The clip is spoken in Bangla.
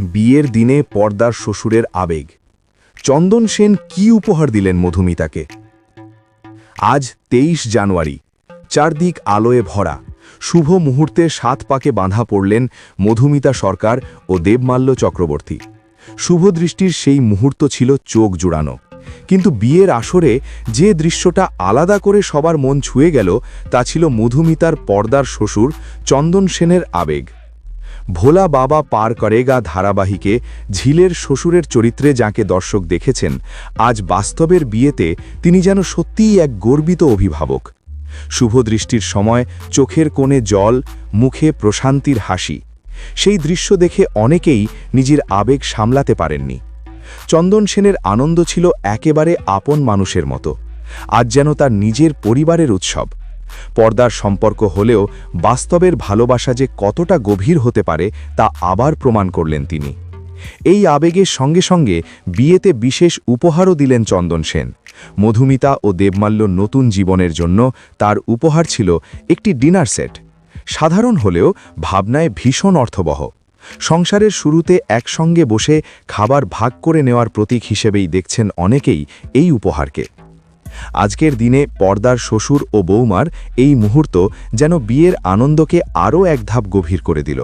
বিয়ের দিনে পর্দার শ্বশুরের আবেগ। চন্দন সেন কি উপহার দিলেন মধুমিতাকে? আজ তেইশ জানুয়ারি, চারদিক আলোয় ভরা, শুভ মুহূর্তে সাত পাকে বাঁধা পড়লেন মধুমিতা সরকার ও দেবমাল্য চক্রবর্তী। শুভ দৃষ্টির সেই মুহূর্ত ছিল চোখ জুড়ানো। কিন্তু বিয়ের আসরে যে দৃশ্যটা আলাদা করে সবার মন ছুঁয়ে গেল, তা ছিল মধুমিতার পর্দার শ্বশুর চন্দন সেনের আবেগ। ভোলা বাবা পার করেগা ধারাবাহিকে ঝিলের শ্বশুরের চরিত্রে যাকে দর্শক দেখেছেন, আজ বাস্তবের বিয়েতে তিনি যেন সত্যিই এক গর্বিত অভিভাবক। শুভ দৃষ্টির সময়, চোখের কোণে জল, মুখে প্রশান্তির হাসি। সেই দৃশ্য দেখে অনেকেই নিজের আবেগ সামলাতে পারেননি। চন্দন সেনের আনন্দ ছিল একেবারে আপন মানুষের মতো। আজ যেন তার নিজের পরিবারের উৎসব। পর্দার সম্পর্ক হলেও বাস্তবের ভালোবাসা যে কতটা গভীর হতে পারে তা আবার প্রমাণ করলেন তিনি। এই আবেগের সঙ্গে সঙ্গে বিয়েতে বিশেষ উপহারও দিলেন চন্দন সেন। মধুমিতা ও দেবমাল্য নতুন জীবনের জন্য তার উপহার ছিল একটি ডিনার সেট। সাধারণ হলেও ভাবনায় ভীষণ অর্থবহ। সংসারের শুরুতে একসঙ্গে বসে খাবার ভাগ করে নেওয়ার প্রতীক হিসেবেই দেখছেন অনেকেই এই উপহারকে। আজকের দিনে পর্দার শ্বশুর ও বৌমার এই মুহূর্ত যেন বিয়ের আনন্দকে আরও এক ধাপ গভীর করে দিল।